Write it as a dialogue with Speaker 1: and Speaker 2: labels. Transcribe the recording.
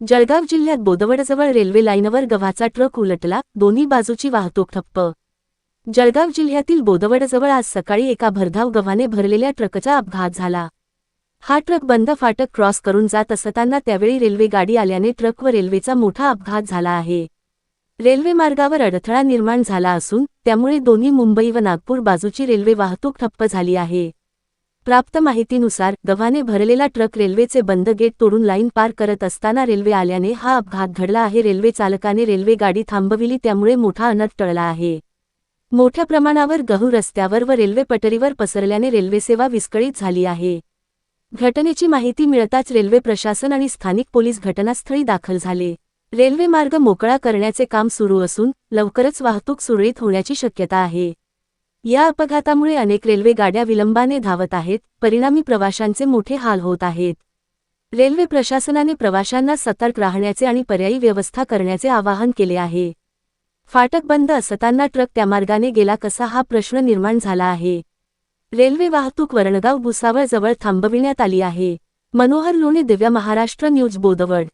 Speaker 1: जळगाव जिल्ह्यात बोदवडजवळ रेल्वे लाईनवर गव्हाचा ट्रक उलटला दोन्ही बाजूची वाहतूक ठप्प. जळगाव जिल्ह्यातील बोदवडजवळ आज सकाळी एका भरधाव गव्हाने भरलेल्या ट्रकचा अपघात झाला. हा ट्रक बंद फाटक क्रॉस करून जात असताना त्यावेळी रेल्वे गाडी आल्याने ट्रक व रेल्वेचा मोठा अपघात झाला आहे. रेल्वे मार्गावर अडथळा निर्माण झाला असून त्यामुळे दोन्ही मुंबई व नागपूर बाजूची रेल्वे वाहतूक ठप्प झाली आहे. प्राप्त माहितीनुसार गव्हाने भरलेला ट्रक रेल्वेचे बंद गेट तोडून लाईन पार करत असताना रेल्वे आल्याने हा अपघात घडला आहे. रेल्वे चालकाने रेल्वे गाडी थांबविली त्यामुळे मोठा अनर्थ टळला आहे. मोठ्या प्रमाणावर गहू रस्त्यावर व रेल्वे पटरीवर पसरल्याने रेल्वेसेवा विस्कळीत झाली आहे. घटनेची माहिती मिळताच रेल्वे प्रशासन आणि स्थानिक पोलीस घटनास्थळी दाखल झाले. रेल्वे मार्ग मोकळा करण्याचे काम सुरू असून लवकरच वाहतूक सुरळीत होण्याची शक्यता आहे. या अपघातामुळे अनेक रेल्वे गाड्या विलंबाने धावत आहेत परिणामी प्रवाशांचे मोठे हाल होत आहेत. रेल्वे प्रशासनाने प्रवाशांना सतर्क राहण्याचे आणि पर्यायी व्यवस्था करण्याचे आवाहन केले आहे. फाटक बंद असताना ट्रक त्या मार्गाने गेला कसा हा प्रश्न निर्माण झाला आहे. रेल्वे वाहतूक वरणगाव भुसावळ जवळ थांबविण्यात आली आहे. मनोहर लोणे दिव्या महाराष्ट्र न्यूज बोदवड.